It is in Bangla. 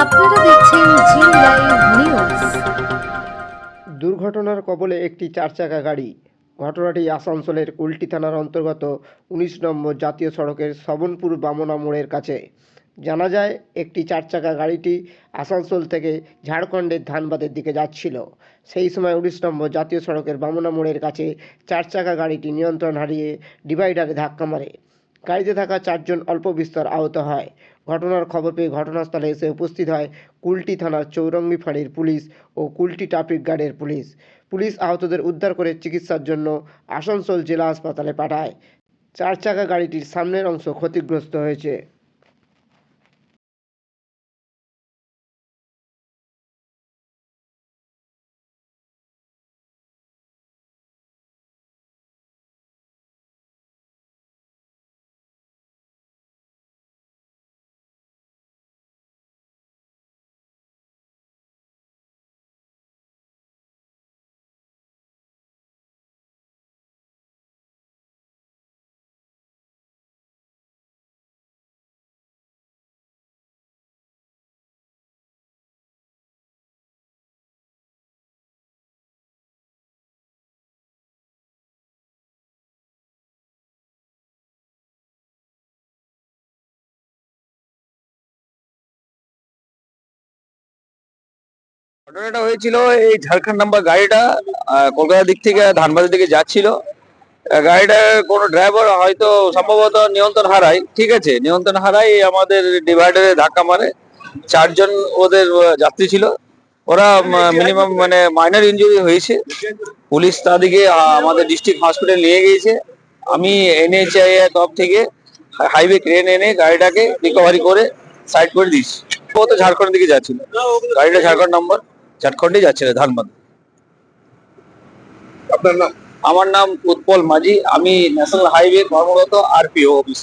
আপনারা দেখছেন জি দুর্ঘটনার কবলে একটি চার চাকা গাড়ি। ঘটনাটি আসানসোলের কুলটি থানার অন্তর্গত উনিশ নম্বর জাতীয় সড়কের সবনপুর বামনা মোড়ের কাছে। জানা যায়, একটি চার চাকা গাড়িটি আসানসোল থেকে ঝাড়খণ্ডের ধানবাদের দিকে যাচ্ছিল। সেই সময় উনিশ নম্বর জাতীয় সড়কের বামনা মোড়ের কাছে চার চাকা গাড়িটি নিয়ন্ত্রণ হারিয়ে ডিভাইডারে ধাক্কা মারে। গাড়িতে থাকা চারজন অল্প বিস্তর আহত হয়। ঘটনার খবর পেয়ে ঘটনাস্থলে এসে উপস্থিত হয় কুলটি থানার চৌরঙ্গি ফাঁড়ির পুলিশ ও কুলটি ট্রাফিক গার্ডের পুলিশ। পুলিশ আহতদের উদ্ধার করে চিকিৎসার জন্য আসানসোল জেলা হাসপাতালে পাঠায়। চার চাকা গাড়িটির সামনের অংশ ক্ষতিগ্রস্ত হয়েছে। ঘটনাটা হয়েছিল এই ঝাড়খণ্ড নাম্বার গাড়িটা কলকাতার দিক থেকে ধানবাদের দিকে যাচ্ছিল। গাড়িটার কোনো ড্রাইভার হয়তো সম্ভবত নিয়ন্ত্রণ হারায়, ঠিক আছে? নিয়ন্ত্রণ হারায়, আমাদের ডিভাইডারে ধাক্কা মারে। চারজন ওদের যাত্রী ছিল। ওরা মিনিমাম মানে মাইনার ইনজুরি হয়েছে। পুলিশ তাদেরকে আমাদের ডিস্ট্রিক্ট হসপিটাল নিয়ে গিয়েছে। আমি এনএইচআই এর তরফ থেকে হাইওয়ে ক্রেন এনে গাড়িটাকে রিকভারি করে সাইড করে দিয়েছি। ও তো ঝাড়খণ্ডের দিকে যাচ্ছিল। গাড়িটা ঝাড়খণ্ড নম্বর ঝাড়খণ্ডে না ধানবাদ আপনার নাম? আমার নাম উৎপল মাঝি আমি ন্যাশনাল হাইওয়ে কর্মরত আরপিও অফিস